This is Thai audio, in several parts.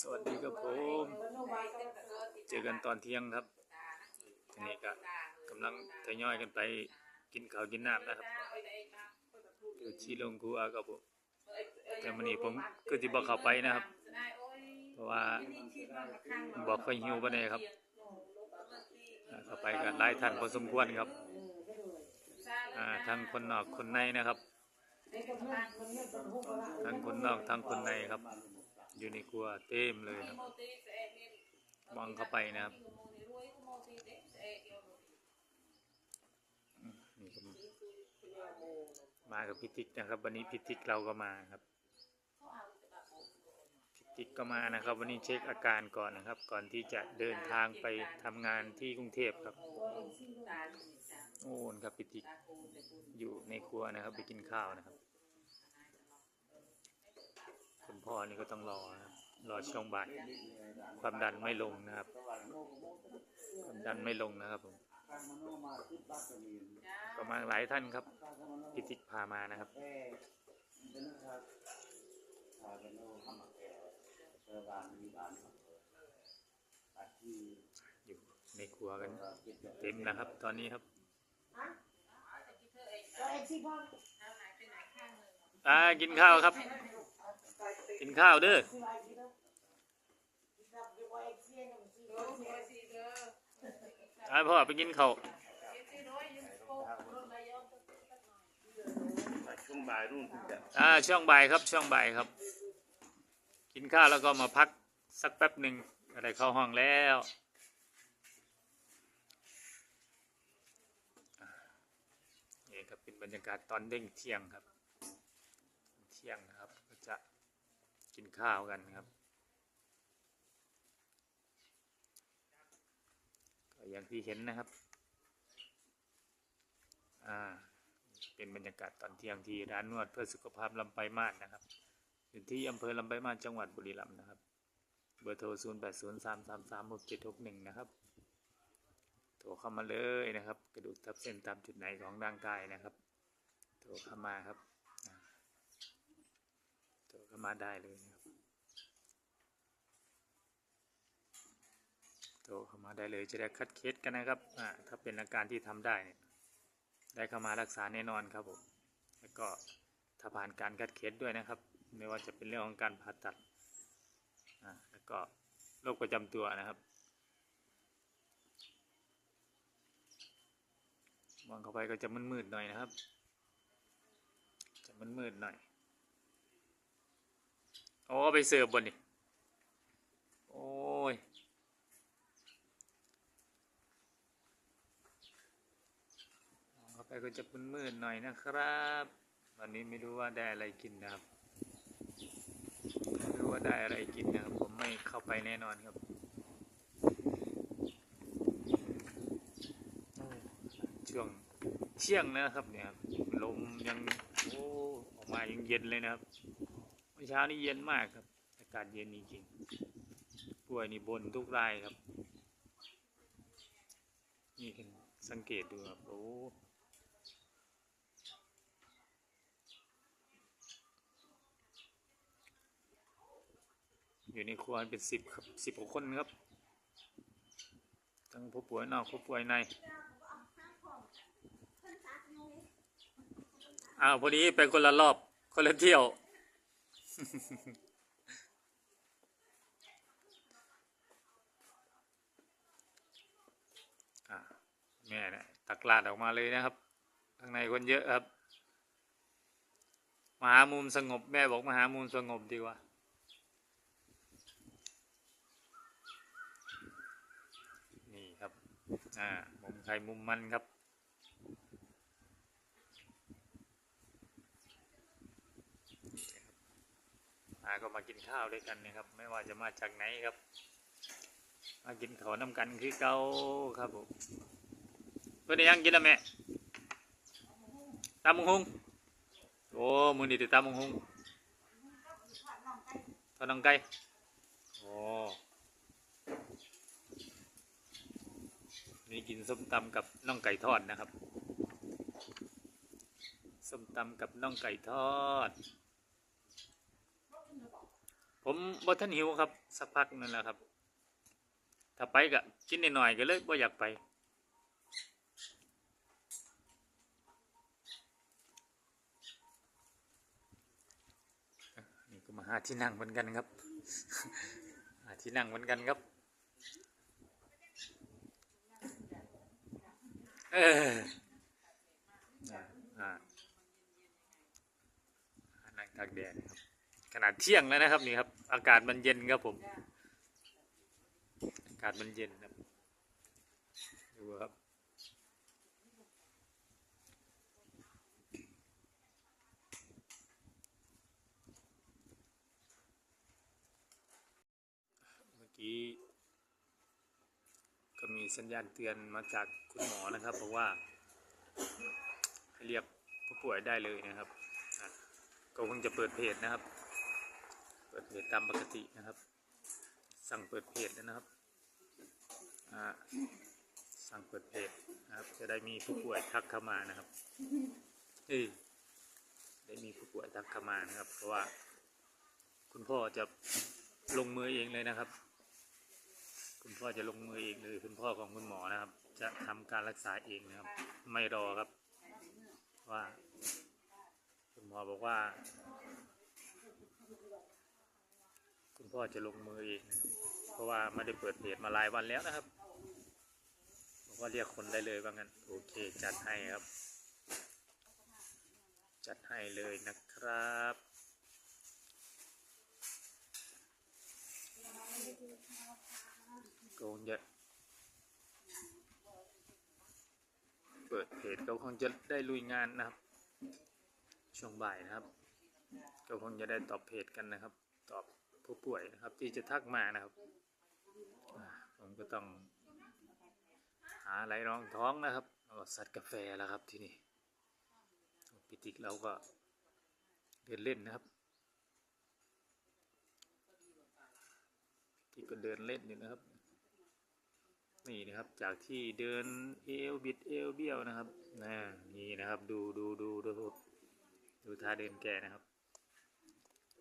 สวัสดีครับผมเจอกันตอนเที่ยงครับทีนี้ก็กำลังทยอยกันไปกินข้าวกินน้ำนะครับอยู่ที่โรงครัวครับผมแต่วันนี้ผมก็จะบอกเขาไปนะครับ เพราะว่าบอกค่อยหิวไปเลยครับเข้าไปกันหลายท่านพอสมควรครับทั้งคนนอกคนในนะครับทั้งคนนอกทั้งคนในครับ อยู่ในครัวเต็มเลยครับมองเข้าไปนะครับมากับพิติกนะครับ วันนี้พิติกเราก็มาครับพิติกก็มานะครับ วันนี้เช็คอาการก่อนนะครับ ก่อนที่จะเดินทางไปทำงานที่กรุงเทพครับโอ้นครับพิติกอยู่ในครัวนะครับ ไปกินข้าวนะครับ คุณพ่อนี่ก็ต้องรอนะครับรอช่วงบ่ายความดันไม่ลงนะครับ ความดันไม่ลงนะครับผมก็มาหลายท่านครับพิติกพามานะครับอยู่ในครัวกันเต็มนะครับ ตอนนี้ครับอ่ากินข้าวครับ กินข้าวเด้ออ่าพ่อไปกินข้าวช่วงบ่ายรุ่นถึงจะอ่าช่วงบ่ายครับช่วงบ่ายครับ กินข้าวแล้วก็มาพักสักแป๊บหนึ่งอะไรเข้าห้องแล้วอ่านี่ครับเป็นบรรยากาศตอนเด้งเที่ยงครับ เที่ยงนะครับก็จะ กินข้าวกันครับ ก็อย่างที่เห็นนะครับ อ่า เป็นบรรยากาศตอนเที่ยงที่ร้านนวดเพื่อสุขภาพลำไปลายมาศนะครับ อยู่ที่อำเภอลำไปลายมาศจังหวัดบุรีรัมย์นะครับ เบอร์โทร 0 8 0 3 3 3 6 7 6 1 นะครับ โทรเข้ามาเลยนะครับ กระดูกทับเส้นตามจุดไหนของร่างกายนะครับ โทรเข้ามาครับ เข้ามาได้เลยนะครับโทรเข้ามาได้เลยจะได้คัดเคสกันนะครับอ่าถ้าเป็นอาการที่ทำได้เนี่ยได้เข้ามารักษาแน่นอนครับผมแล้วก็ถ้าผ่านการคัดเคสด้วยนะครับ ไม่ว่าจะเป็นเรื่องของการผ่าตัดอ่าแล้วก็โรคประจำตัวนะครับมองเข้าไปก็จะมืดๆหน่อยนะครับ จะมืดๆหน่อย โอ้ไปเสิร์ฟบนนี่โอ้ยองเข้าไปก็จะมืดๆหน่อยนะครับ วันนี้ไม่รู้ว่าได้อะไรกินนะครับไม่รู้ว่าได้อะไรกินนะครับ ผมไม่เข้าไปแน่นอนครับช่วงเที่ยงนะครับเนี่ยลมยังโอ้ออกมายังเย็นเลยนะครับ เช้านี้เย็นมากครับ อากาศเย็นจริงๆป่วยนี่บนทุกรายครับ นี่เห็นสังเกตดูครับโอ้อยู่ในครัวเป็นสิบครับสิบกว่าคนครับ ทั้งผู้ป่วยนอกผู้ป่วยในอ้าวพอดีไปคนละรอบคนละเที่ยว แม่เนี่ยตักลาดออกมาเลยนะครับ ข้างในคนเยอะครับ มาหามุมสงบแม่บอกมาหามุมสงบดีกว่านี่ครับอ่ามุมใครมุมมันครับ ก็มากินข้าวด้วยกันนะครับ ไม่ว่าจะมาจากไหนครับ มากินข้าวน้ำกันคือเก่าครับผมเพื่อนยังกินแล้วแม่ตำมงหงโอ้มือนี่ติดตำมงหงทอดน้องไก่โอ้นี่กินส้มตำกับน่องไก่ทอดนะครับส้มตำกับน่องไก่ทอด ผมบ่ทันหิวครับ สักพักนั่นแหละครับ ถ้าไปก็กินหน่อยๆก็เลยบ่อยากไป นี่ก็มาหาที่นั่งเหมือนกันครับหาที่นั่งเหมือนกันครับ เอออ่านั่งตากแดดครับ ขนาดเที่ยงแล้วนะครับนี่ครับ อากาศมันเย็นครับผม อากาศมันเย็นครับดูครับเมื่อกี้ก็มีสัญญาณเตือนมาจากคุณหมอนะครับบอกว่าให้เรียกผู้ป่วยได้เลยนะครับก็คงจะเปิดเพจนะครับ ปิดเพจตามปกตินะครับ สั่งเปิดเพจแล้วนะครับ สั่งเปิดเพจนะครับ จะได้มีผู้ป่วยทักเข้ามานะครับเอ้ได้มีผู้ป่วยทักเข้ามานะครับ เพราะว่า คุณพ่อจะลงมือเองเลยนะครับ คุณพ่อจะลงมือเองเลย คุณพ่อของคุณหมอนะครับ จะทำการรักษาเองนะครับ ไม่รอครับ ว่า คุณหมอบอกว่า คุณพ่อจะลงมือเองเพราะว่าไม่ได้เปิดเพจมาหลายวันแล้วนะครับบอกว่าเรียกคนได้เลยว่างั้นโอเคจัดให้ครับ จัดให้เลยนะครับก็คงจะเปิดเพจก็คงจะได้ลุยงานนะครับ ช่วงบ่ายนะครับก็คงจะได้ตอบเพจกันนะครับ ตอบ ผู้ป่วยนะครับ ที่จะทักมานะครับ ผมก็ต้องหาไรรองท้องนะครับแล้วก็สัดกาแฟแล้วครับที่นี่ปิติกเราก็เดินเล่นนะครับที่ก็เดินเล่นอยู่นะครับ นี่นะครับจากที่เดินเอวบิดเอวเบี้ยวนะครับนะนี่นะครับดูดูดูดูดูท่าเดินแกนะครับ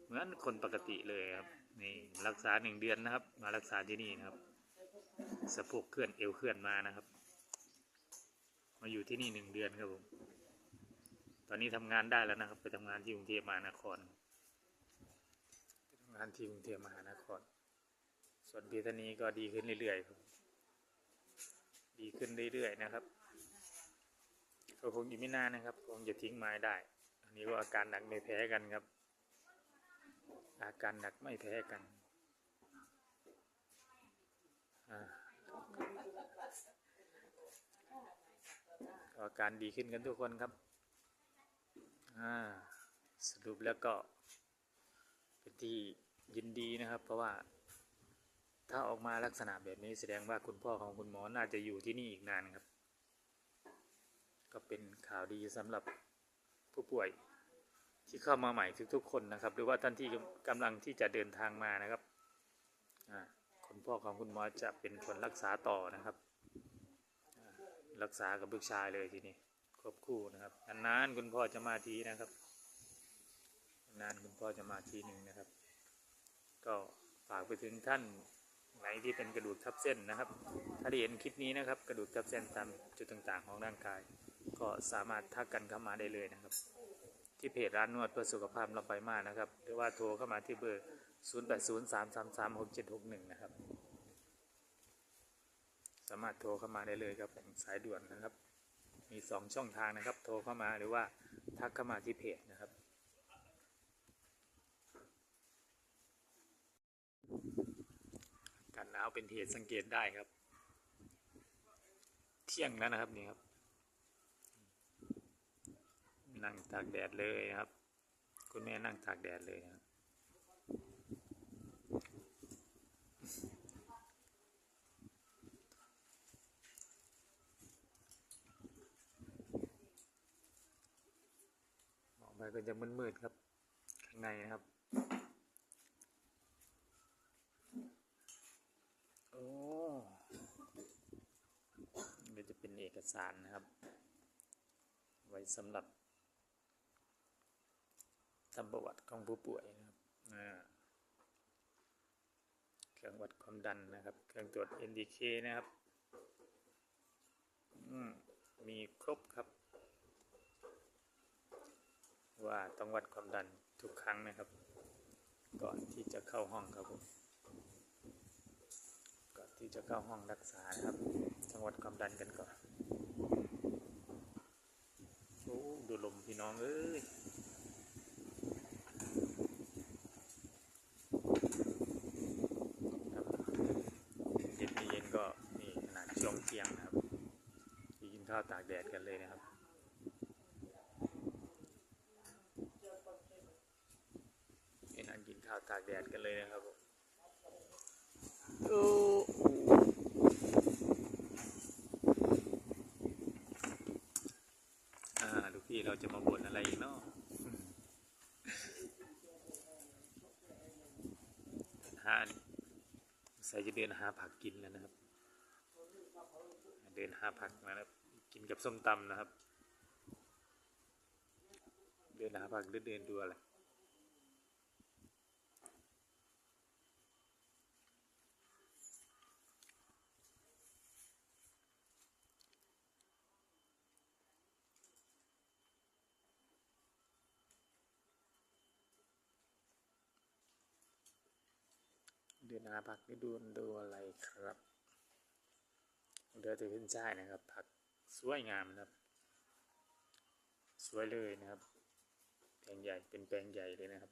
เหมือนคนปกติเลยครับนี่รักษาหนึ่งเดือนนะครับ มารักษาที่นี่นะครับสะโพกเคลื่อนเอวเคลื่อนมานะครับ มาอยู่ที่นี่หนึ่งเดือนครับผมตอนนี้ทำงานได้แล้วนะครับ ไปทำงานที่กรุงเทพมหานครทำงานที่กรุงเทพมหานคร ส่วนพีทานีก็ดีขึ้นเรื่อยๆครับดีขึ้นเรื่อยๆนะครับก็คงอีกไม่นานนะครับ คงจะทิ้งไม้ได้ อันนี้ก็อาการหนักไม่แพ้กันครับ อาการหนักไม่แพ้กันอาการดีขึ้นกันทุกคนครับสรุปแล้วก็เป็นที่ยินดีนะครับ เพราะว่าถ้าออกมาลักษณะแบบนี้แสดงว่าคุณพ่อของคุณหมอน่าจะอยู่ที่นี่อีกนานครับ ก็เป็นข่าวดีสำหรับผู้ป่วย ที่เข้ามาใหม่ทุกๆคนนะครับ หรือว่าท่านที่กำลังที่จะเดินทางมานะครับคุณพ่อของคุณหมอจะเป็นคนรักษาต่อนะครับ รักษากับลูกชายเลยทีนี้ควบคู่นะครับนานๆคุณพ่อจะมาทีนะครับ นานคุณพ่อจะมาทีหนึ่งนะครับ ก็ฝากไปถึงท่านไหนที่เป็นกระดูกทับเส้นนะครับ ถ้าได้เห็นคลิปนี้นะครับ กระดูกทับเส้นตามจุดต่างๆ ของร่างกาย ก็สามารถทักกันเข้ามาได้เลยนะครับ ที่เพจร้านนวดเพื่อสุขภาพลำไปมากนะครับ หรือว่าโทรเข้ามาที่เบอร์ 0803336761 นะครับ สามารถโทรเข้ามาได้เลยครับผมสายด่วนนะครับ มี 2 ช่องทางนะครับ โทรเข้ามาหรือว่าทักเข้ามาที่เพจนะครับกันหนาวเป็นเหตุสังเกตได้ครับ เที่ยงแล้วนะครับนี่ครับ นั่งตากแดดเลยครับ คุณแม่นั่งตากแดดเลยครับมองไปก็จะมืดๆครับ ข้างในนะครับ โอ้นี่จะเป็นเอกสารนะครับ ไว้สำหรับ ทำประวัติของผู้ป่วยนะครับอ่ารื่องวัดความดันนะครับ เครื่องตรวจ NDK นะครับมมีครบครับ ว่าต้องวัดความดันทุกครั้งนะครับ ก่อนที่จะเข้าห้องครับผมก่อนที่จะเข้าห้องรักษานะครับต้องวัดความดันกันก่อนโอ้ดูลมพี่น้องเอ้ยครับเย็นนี่เย็นก็นี่ขนาดช่วงเที่ยงนะครับที่กิน ข้าวตากแดดกันเลยนะครับนี่นั่งกินข้าวตากแดดกันเลยนะครับผมโอ้อ่าลูกพี่เราจะมาบ่นอะไรอีกเนาะหาใส่จะเดินหาผักกินแล้วนะครับ เดินหาผักนะครับ กับส้มตำนะครับ เดินหาผักหรือเดินดูอะไรเดือนหาผักนี่ดูดูอะไรครับเดือจะขึ้นใช่นะครับผัก สวยงามนะครับ สวยเลยนะครับ แปลงใหญ่เป็นแปลงใหญ่เลยนะครับ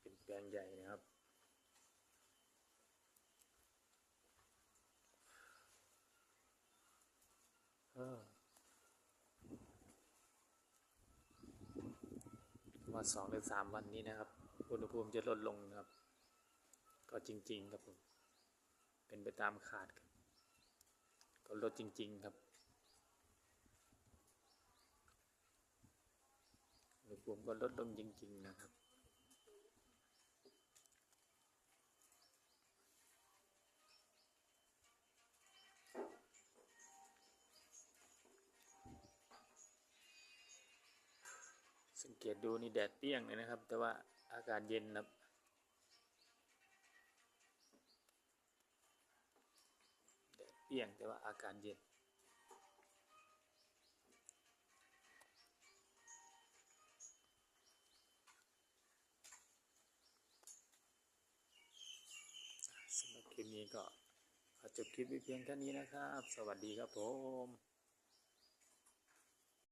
เป็นแปลงใหญ่นะครับ ว่าสองหรือสามวันนี้นะครับ อุณหภูมิจะลดลงนะครับ ก็จริง ๆ ครับผม เป็นไปตามคาดครับก็ลดจริง ๆ ครับอุณหภูมิก็ลดลงจริง ๆ นะครับสังเกตดูนี่แดดเปี้ยงเลยนะครับ แต่ว่าอากาศเย็นนะครับ แดด เอียงแต่ว่าอาการเย็น สำหรับคลิปนี้ก็ขอจบคลิปไว้เพียงแค่นี้นะครับ สวัสดีครับผม